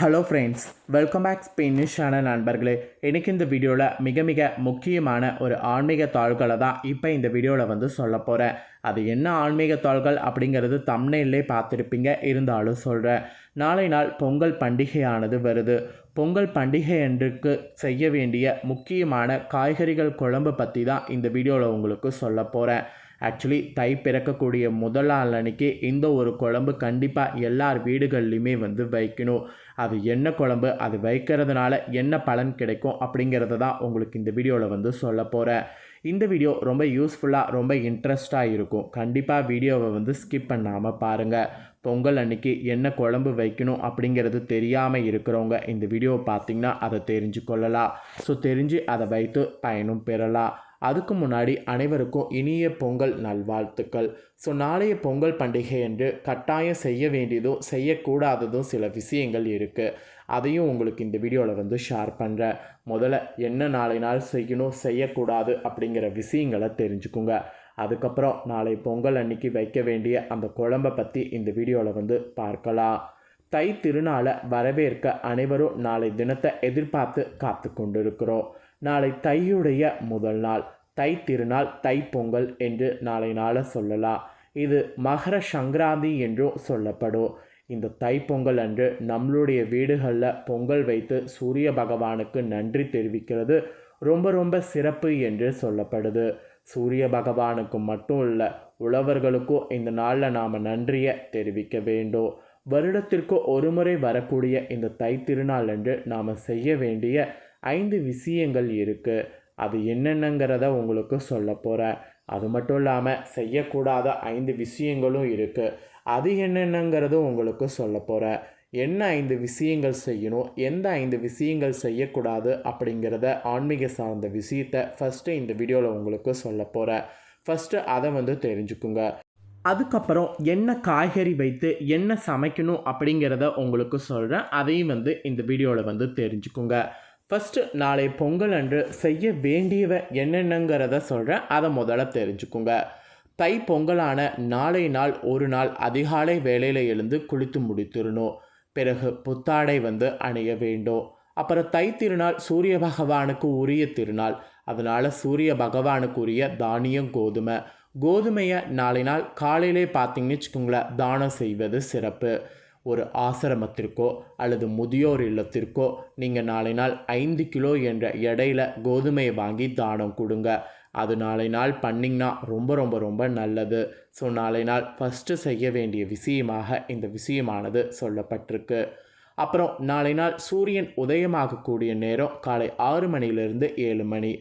Hello friends welcome back ஸ்பெயினிஷான நண்பர்களே. எனக்கு இந்த வீடியோவில் மிக மிக முக்கியமான ஒரு ஆன்மீக தாள்களை தான் இப்போ இந்த வீடியோவில் வந்து சொல்ல போகிறேன் அது என்ன ஆன்மீக தாள்கள் அப்படிங்கிறது தம்னையிலே பார்த்துருப்பீங்க. இருந்தாலும் சொல்கிறேன் நாளை நாள் பொங்கல் பண்டிகையானது வருது. பொங்கல் பண்டிகை அன்றுக்கு செய்ய வேண்டிய முக்கியமான காய்கறிகள் குழம்பு பற்றி தான் இந்த வீடியோவில் உங்களுக்கு சொல்ல போகிறேன் ஆக்சுவலி தை பிறக்கக்கூடிய முதல் நாள் அன்னைக்கு இந்த ஒரு குழம்பு கண்டிப்பாக எல்லார் வீடுகள்லையுமே வந்து வைக்கணும். அது என்ன குழம்பு அது வைக்கிறதுனால என்ன பலன் கிடைக்கும் அப்படிங்கிறத தான் உங்களுக்கு இந்த வீடியோவில் வந்து சொல்ல போகிறேன் இந்த வீடியோ ரொம்ப யூஸ்ஃபுல்லாக ரொம்ப இன்ட்ரெஸ்டாக இருக்கும். கண்டிப்பாக வீடியோவை வந்து ஸ்கிப் பண்ணாமல் பாருங்கள் பொங்கல் அன்னைக்கு என்ன குழம்பு வைக்கணும் அப்படிங்கிறது தெரியாமல் இருக்கிறவங்க இந்த வீடியோவை பார்த்திங்கன்னா அதை தெரிஞ்சு கொள்ளலாம். ஸோ தெரிஞ்சு அதை வைத்து பயனும் பெறலாம். அதுக்கு முன்னாடி அனைவருக்கும் இனிய பொங்கல் நல்வாழ்த்துக்கள். ஸோ நாளைய பொங்கல் பண்டிகை என்று கட்டாயம் செய்ய வேண்டியதும் செய்யக்கூடாததும் சில விஷயங்கள் இருக்குது அதையும் உங்களுக்கு இந்த வீடியோவில் வந்து ஷேர் பண்ணுறேன் முதல்ல என்ன நாளை நாள் செய்யணும் செய்யக்கூடாது அப்படிங்கிற விஷயங்களை தெரிஞ்சுக்குங்க. அதுக்கப்புறம் நாளை பொங்கல் அன்னைக்கு வைக்க வேண்டிய அந்த குழம்பை பற்றி இந்த வீடியோவில் வந்து பார்க்கலாம். தை திருநாளை வரவேற்க அனைவரும் நாளை தினத்தை எதிர்பார்த்து காத்து கொண்டிருக்கிறோம் நாளை தையுடைய முதல் நாள். தை திருநாள் தை பொங்கல் என்று நாளை நாளை சொல்லலாம். இது மகர சங்கராந்தி என்றும் சொல்லப்படும். இந்த தைப்பொங்கல் அன்று நம்மளுடைய வீடுகளில் பொங்கல் வைத்து சூரிய பகவானுக்கு நன்றி தெரிவிக்கிறது. ரொம்ப ரொம்ப சிறப்பு என்று சொல்லப்படுது. சூரிய பகவானுக்கு மட்டும் இல்லை உழவர்களுக்கும் இந்த நாளில் நாம் நன்றியை தெரிவிக்க வேண்டும். வருடத்திற்கு ஒரு முறை வரக்கூடிய இந்த தை திருநாள் அன்று நாம் செய்ய வேண்டிய ஐந்து விஷயங்கள் இருக்குது அது என்னென்னங்கிறத உங்களுக்கு சொல்ல போகிறேன் அது மட்டும் இல்லாமல் செய்யக்கூடாத ஐந்து விஷயங்களும் இருக்குது அது என்னென்னங்கிறதும் உங்களுக்கு சொல்ல போகிறேன் என்ன ஐந்து விஷயங்கள் செய்யணும்? எந்த ஐந்து விஷயங்கள் செய்யக்கூடாது? அப்படிங்கிறத ஆன்மீக சார்ந்த விஷயத்தை ஃபஸ்ட்டு இந்த வீடியோவில் உங்களுக்கு சொல்ல போகிறேன் ஃபஸ்ட்டு அதை வந்து தெரிஞ்சுக்குங்க. அதுக்கப்புறம் என்ன காய்கறி வைத்து என்ன சமைக்கணும்? அப்படிங்கிறத உங்களுக்கு சொல்கிறேன் அதையும் வந்து இந்த வீடியோவில் வந்து தெரிஞ்சுக்குங்க. ஃபஸ்ட்டு நாளை பொங்கல் அன்று செய்ய வேண்டியவ என்னென்னங்கிறத சொல்கிறேன் அதை முதல்ல தெரிஞ்சுக்குங்க. தை பொங்கலான நாளை நாள் ஒரு நாள் அதிகாலை வேலையில் எழுந்து குளித்து முடித்திடணும் பிறகு புத்தாடை வந்து அணிய வேண்டும். அப்புறம் தை திருநாள் சூரிய பகவானுக்கு உரிய திருநாள். அதனால் சூரிய பகவானுக்கு உரிய தானியம் கோதுமை. கோதுமையை நாளை நாள் காலையிலே பார்த்தீங்கன்னு வச்சுக்கோங்களேன் தானம் செய்வது சிறப்பு. ஒரு ஆசிரமத்திற்கோ அல்லது முதியோர் இல்லத்திற்கோ நீங்கள் நாளை நாள் ஐந்து கிலோ என்ற எடையில் கோதுமையை வாங்கி தானம் கொடுங்க. அது நாளை நாள் பண்ணிங்கன்னா ரொம்ப ரொம்ப ரொம்ப நல்லது. ஸோ நாளை நாள் ஃபஸ்ட்டு செய்ய வேண்டிய விஷயமாக இந்த விஷயமானது சொல்லப்பட்டிருக்கு. அப்புறம் நாளை நாள் சூரியன் உதயமாகக்கூடிய நேரம் காலை ஆறு மணிலிருந்து ஏழு மணி.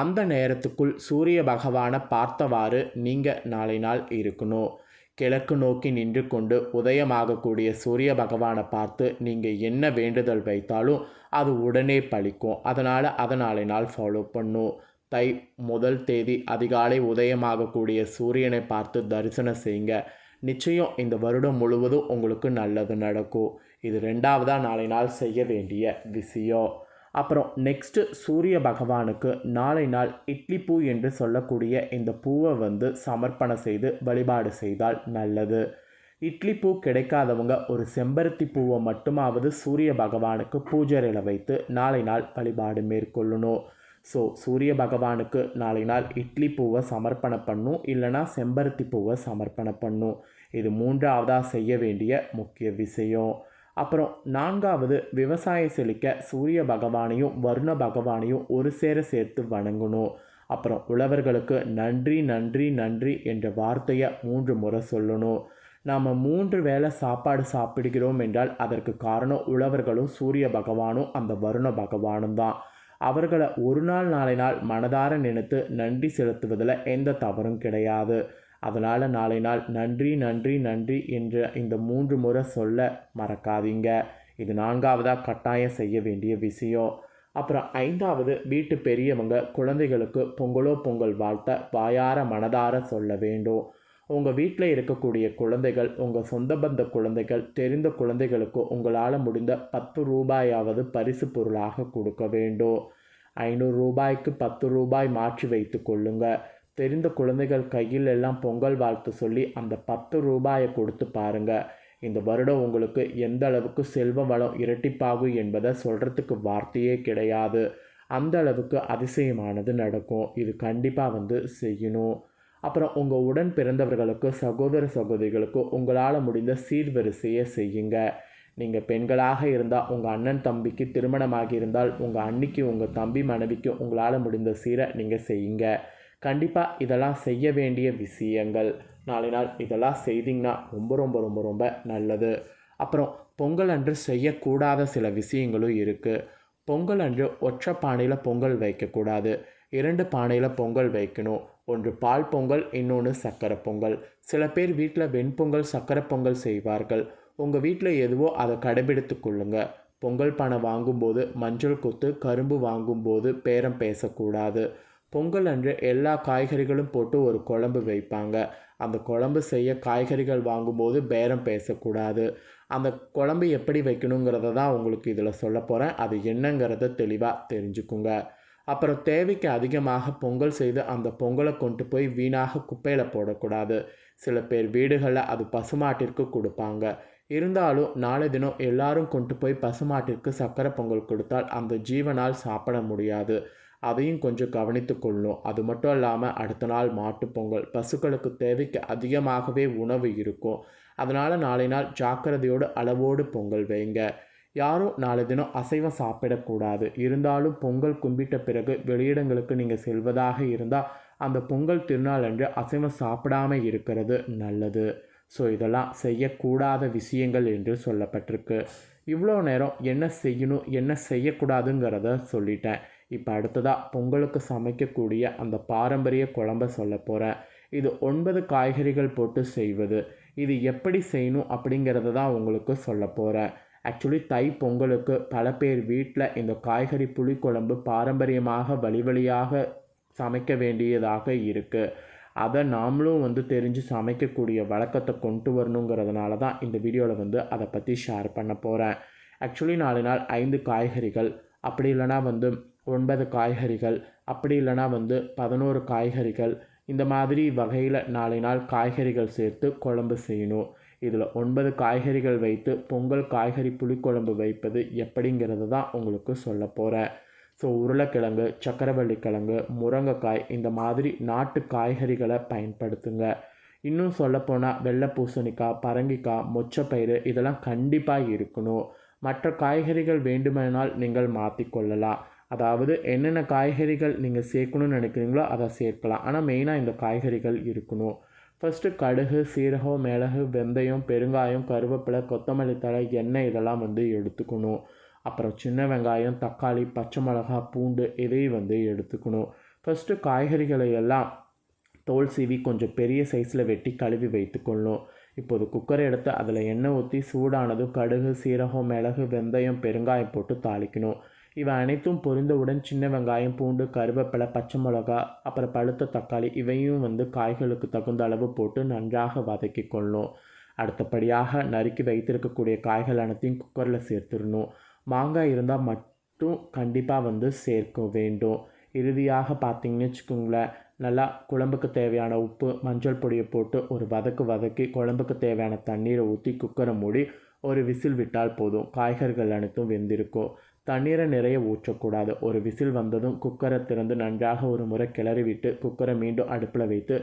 அந்த நேரத்துக்குள் சூரிய பகவானை பார்த்தவாறு நீங்கள் நாளை நாள் இருக்கணும். கிழக்கு நோக்கி நின்று கொண்டு உதயமாகக்கூடிய சூரிய பகவானை பார்த்து நீங்கள் என்ன வேண்டுதல் வைத்தாலும் அது உடனே பழிக்கும். அதனால் அதை நாளை நாள் ஃபாலோ பண்ணும் தை முதல் தேதி அதிகாலை உதயமாகக்கூடிய சூரியனை பார்த்து தரிசனம் செய்யுங்க. நிச்சயம் இந்த வருடம் முழுவதும் உங்களுக்கு நல்லது நடக்கும். இது ரெண்டாவதாக நாளை நாள் செய்ய வேண்டிய விஷயம். அப்புறம் நெக்ஸ்ட்டு சூரிய பகவானுக்கு நாளை நாள் இட்லி பூ என்று சொல்லக்கூடிய இந்த பூவை வந்து சமர்ப்பணம் செய்து வழிபாடு செய்தால் நல்லது. இட்லி பூ கிடைக்காதவங்க ஒரு செம்பருத்தி பூவை மட்டுமாவது சூரிய பகவானுக்கு பூஜரையில் வைத்து நாளை நாள் வழிபாடு மேற்கொள்ளணும். ஸோ சூரிய பகவானுக்கு நாளை நாள் இட்லி பூவை சமர்ப்பணம் பண்ணும் இல்லைனா செம்பருத்தி பூவை சமர்ப்பணம் பண்ணும். இது மூன்றாவதாக செய்ய வேண்டிய முக்கிய விஷயம். அப்புறம் நான்காவது விவசாயம் செழிக்க சூரிய பகவானையும் வருண பகவானையும் ஒரு சேர சேர்த்து வணங்கணும். அப்புறம் உழவர்களுக்கு நன்றி நன்றி நன்றி என்ற வார்த்தையை மூன்று முறை சொல்லணும். நாம் மூன்று வேளை சாப்பாடு சாப்பிடுகிறோம் என்றால் அதற்கு காரணம் உழவர்களும் சூரிய பகவானும் அந்த வருண பகவானும் தான். அவர்களை ஒரு நாள் நாளை நாள் மனதார நினைத்து நன்றி செலுத்துவதில் எந்த தவறும் கிடையாது. அதனால் நாளை நாள் நன்றி நன்றி நன்றி என்று இந்த மூன்று முறை சொல்ல மறக்காதீங்க. இது நான்காவதாக கட்டாயம் செய்ய வேண்டிய விஷயம். அப்புறம் ஐந்தாவது வீட்டு பெரியவங்க குழந்தைகளுக்கு பொங்கலோ பொங்கல் வாழ்த்த வாயார மனதார சொல்ல வேண்டும். உங்கள் வீட்டில் இருக்கக்கூடிய குழந்தைகள் உங்கள் சொந்த பந்த குழந்தைகள் தெரிந்த குழந்தைகளுக்கு உங்களால் முடிந்த பத்து ரூபாயாவது பரிசு பொருளாக கொடுக்க வேண்டும். ஐநூறு ரூபாய்க்கு பத்து ரூபாய் மாற்றி வைத்து கொள்ளுங்கள் தெரிந்த குழந்தைகள் கையில் எல்லாம் பொங்கல் வாழ்த்து சொல்லி அந்த பத்து ரூபாயை கொடுத்து பாருங்கள் இந்த வருடம் உங்களுக்கு எந்த அளவுக்கு செல்வ வளம் இரட்டிப்பாகும் என்பதை சொல்கிறதுக்கு வார்த்தையே கிடையாது. அந்த அளவுக்கு அதிசயமானது நடக்கும். இது கண்டிப்பாக வந்து செய்யணும். அப்புறம் உங்கள் உடன் பிறந்தவர்களுக்கு சகோதர சகோதரிகளுக்கு உங்களால் முடிந்த சீர்வரிசையை செய்யுங்க. நீங்கள் பெண்களாக இருந்தால் உங்கள் அண்ணன் தம்பிக்கு திருமணமாகி இருந்தால் உங்கள் அன்னிக்கு உங்கள் தம்பி மனைவிக்கு உங்களால் முடிந்த சீரை நீங்கள் செய்யுங்க. கண்டிப்பாக இதெல்லாம் செய்ய வேண்டிய விஷயங்கள். நாளை நாள் இதெல்லாம் செய்தீங்கன்னா ரொம்ப ரொம்ப ரொம்ப ரொம்ப நல்லது. அப்புறம் பொங்கல் அன்று செய்யக்கூடாத சில விஷயங்களும் இருக்குது பொங்கல் அன்று ஒற்றை பானையில் பொங்கல் வைக்கக்கூடாது. இரண்டு பானையில் பொங்கல் வைக்கணும். ஒன்று பால் பொங்கல் இன்னொன்று சக்கரை பொங்கல். சில பேர் வீட்டில் வெண்பொங்கல் சக்கரை பொங்கல் செய்வார்கள். உங்கள் வீட்டில் எதுவோ அதை கடைபிடித்து கொள்ளுங்க. பொங்கல் பானை வாங்கும்போது மஞ்சள் கொத்து கரும்பு வாங்கும்போது பேரம் பேசக்கூடாது. பொங்கல் அன்று எல்லா காய்கறிகளும் போட்டு ஒரு குழம்பு வைப்பாங்க. அந்த குழம்பு செய்ய காய்கறிகள் வாங்கும்போது பேரம் பேசக்கூடாது. அந்த குழம்பு எப்படி வைக்கணுங்கிறத தான் உங்களுக்கு இதில் சொல்ல போகிறேன் அது என்னங்கிறத தெளிவாக தெரிஞ்சுக்குங்க. அப்புறம் தேவைக்கு அதிகமாக பொங்கல் செய்து அந்த பொங்கலை கொண்டு போய் வீணாக குப்பையில் போடக்கூடாது. சில பேர் வீடுகளில் அது பசுமாட்டிற்கு கொடுப்பாங்க. இருந்தாலும் நாளை தினம் எல்லாரும் கொண்டு போய் பசுமாட்டிற்கு சக்கரை பொங்கல் கொடுத்தால் அந்த ஜீவனால் சாப்பிட முடியாது. அதையும் கொஞ்சம் கவனித்து கொள்ளணும் அது மட்டும் இல்லாமல் அடுத்த நாள் மாட்டுப்பொங்கல் பசுக்களுக்கு தேவைக்கு அதிகமாகவே உணவு இருக்கும். அதனால் நாளை நாள் ஜாக்கிரதையோடு அளவோடு பொங்கல் வைங்க. யாரும் நாளை தினம் அசைவம் சாப்பிடக்கூடாது. இருந்தாலும் பொங்கல் கும்பிட்ட பிறகு வெளியிடங்களுக்கு நீங்கள் செல்வதாக இருந்தால் அந்த பொங்கல் திருநாள் அன்று அசைவம் சாப்பிடாம இருக்கிறது நல்லது. ஸோ இதெல்லாம் செய்யக்கூடாத விஷயங்கள் என்று சொல்லப்பட்டிருக்கு. இவ்வளோ நேரம் என்ன செய்யணும் என்ன செய்யக்கூடாதுங்கிறத சொல்லிட்டேன். இப்போ அடுத்ததாக பொங்கலுக்கு சமைக்கக்கூடிய அந்த பாரம்பரிய குழம்ப சொல்ல போகிறேன் இது ஒன்பது காய்கறிகள் போட்டு செய்வது. இது எப்படி செய்யணும் அப்படிங்கிறத தான் உங்களுக்கு சொல்ல போகிறேன் ஆக்சுவலி தை பொங்கலுக்கு பல பேர் வீட்டில் இந்த காய்கறி புளிக்குழம்பு பாரம்பரியமாக வழி வழியாக சமைக்க வேண்டியதாக இருக்குது அதை நாமளும் வந்து தெரிஞ்சு சமைக்கக்கூடிய வழக்கத்தை கொண்டு வரணுங்கிறதுனால தான் இந்த வீடியோவில் வந்து அதை பற்றி ஷேர் பண்ண போகிறேன் ஆக்சுவலி நாலு நாள் ஐந்து காய்கறிகள். அப்படி இல்லைனா வந்து ஒன்பது காய்கறிகள். அப்படி இல்லைனா வந்து பதினோரு காய்கறிகள். இந்த மாதிரி வகையில் நாளை நாள் காய்கறிகள் சேர்த்து குழம்பு செய்யணும். இதில் ஒன்பது காய்கறிகள் வைத்து பொங்கல் காய்கறி புளிக்குழம்பு வைப்பது எப்படிங்கிறது தான் உங்களுக்கு சொல்ல போகிறேன் ஸோ உருளைக்கிழங்கு சக்கரவள்ளி கிழங்கு முருங்கைக்காய் இந்த மாதிரி நாட்டு காய்கறிகளை பயன்படுத்துங்க. இன்னும் சொல்லப்போனால் வெள்ளை பூசணிக்காய் பரங்கிக்காய் மொச்சப்பயிறு இதெல்லாம் கண்டிப்பாக இருக்கணும். மற்ற காய்கறிகள் வேண்டுமானால் நீங்கள் மாற்றிக்கொள்ளலாம் அதாவது என்னென்ன காய்கறிகள் நீங்கள் சேர்க்கணும்னு நினைக்கிறீங்களோ அதை சேர்க்கலாம். ஆனால் மெயினாக இந்த காய்கறிகள் இருக்கணும். ஃபஸ்ட்டு கடுகு சீரகம் மிளகு வெந்தயம் பெருங்காயம் கருவேப்பிலை கொத்தமல்லி தழை எண்ணெய் இதெல்லாம் வந்து எடுத்துக்கணும். அப்புறம் சின்ன வெங்காயம் தக்காளி பச்சை மிளகா பூண்டு இதையும் வந்து எடுத்துக்கணும். ஃபஸ்ட்டு காய்கறிகளை எல்லாம் தோல் சீவி கொஞ்சம் பெரிய சைஸில் வெட்டி கழுவி வைத்துக்கொள்ளணும் இப்போது குக்கரை எடுத்து அதில் எண்ணெய் ஊற்றி சூடானதும் கடுகு சீரகம் மிளகு வெந்தயம் பெருங்காயம் போட்டு தாளிக்கணும். இவை அனைத்தும் பொரிந்தவுடன் சின்ன வெங்காயம் பூண்டு கருவேப்பிலை பச்சை மிளகா அப்புறம் பழுத்த தக்காளி இவையும் வந்து காய்களுக்கு தகுந்த அளவு போட்டு நன்றாக வதக்கி கொள்ளணும் அடுத்தபடியாக நறுக்கி வைத்திருக்கக்கூடிய காய்கள் அனைத்தையும் குக்கரில் சேர்த்துடணும். மாங்காய் இருந்தால் மட்டும் கண்டிப்பாக வந்து சேர்க்க வேண்டும். இறுதியாக பார்த்தீங்கன்னு வச்சுக்கோங்களேன் நல்லா குழம்புக்கு தேவையான உப்பு மஞ்சள் பொடியை போட்டு ஒரு வதக்கு வதக்கி குழம்புக்கு தேவையான தண்ணீரை ஊற்றி குக்கரை மூடி ஒரு விசில் விட்டால் போதும். காய்கறிகள் அனைத்தும் வெந்திருக்கும். தண்ணீரை நிறைய ஊற்றக்கூடாது. ஒரு விசில் வந்ததும் குக்கரை திறந்து நன்றாக ஒரு முறை கிளறி விட்டு குக்கரை மீண்டும் அடுப்பில் வைத்து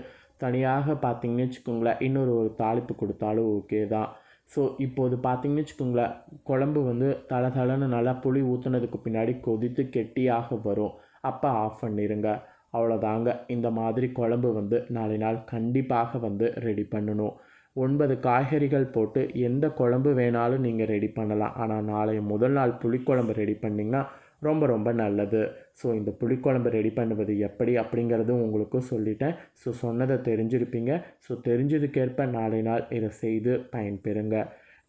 தனியாக பார்த்திங்கன்னு வச்சுக்கோங்களேன் இன்னொரு ஒரு தாளிப்பு கொடுத்தாலும் ஓகே தான். ஸோ இப்போது பார்த்திங்கன்னு வச்சுக்கோங்களேன் குழம்பு வந்து தலை தலைன்னு நல்லா புளி ஊற்றுனதுக்கு பின்னாடி கொதித்து கெட்டியாக வரும். அப்போ ஆஃப் பண்ணிடுங்க அவ்வளோதாங்க இந்த மாதிரி குழம்பு வந்து நாளை நாள் கண்டிப்பாக வந்து ரெடி பண்ணணும். ஒன்பது காய்கறிகள் போட்டு எந்த குழம்பு வேணாலும் நீங்கள் ரெடி பண்ணலாம். ஆனால் நாளைய முதல் நாள் புளிக்குழம்பு ரெடி பண்ணிங்கன்னா ரொம்ப ரொம்ப நல்லது. ஸோ இந்த புளிக்குழம்பு ரெடி பண்ணுவது எப்படி அப்படிங்கிறதும் உங்களுக்கும் சொல்லிட்டேன். ஸோ சொன்னதை தெரிஞ்சிருப்பீங்க. ஸோ தெரிஞ்சதுக்கேற்ப நாளை நாள் இதை செய்து பயன்பெறுங்க.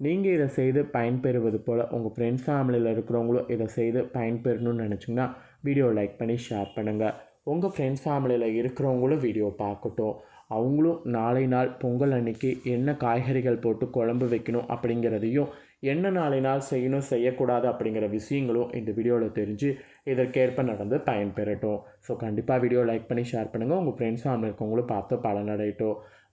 நீங்கள் இதை செய்து பயன்பெறுவது போல் உங்கள் ஃப்ரெண்ட்ஸ் ஃபேமிலியில் இருக்கிறவங்களும் இதை செய்து பயன்பெறணும்னு நினச்சிங்கன்னா வீடியோ லைக் பண்ணி ஷேர் பண்ணுங்கள் உங்கள் ஃப்ரெண்ட்ஸ் ஃபேமிலியில் இருக்கிறவங்களும் வீடியோ பார்க்கட்டும். அவங்களும் நாளை நாள் பொங்கல் அன்னைக்கு என்ன காய்கறிகள் போட்டு குழம்பு வைக்கணும் அப்படிங்கிறதையும் என்ன நாளை நாள் செய்யணும் செய்யக்கூடாது அப்படிங்கிற விஷயங்களும் இந்த வீடியோவில் தெரிஞ்சு இதற்கேற்ப நடந்து பயன்பெறட்டும். ஸோ கண்டிப்பாக வீடியோ லைக் பண்ணி ஷேர் பண்ணுங்கள் உங்கள் ஃப்ரெண்ட்ஸ் ஃபேமிலி இருக்கவங்களும் பார்த்து பலனடையட்டும்.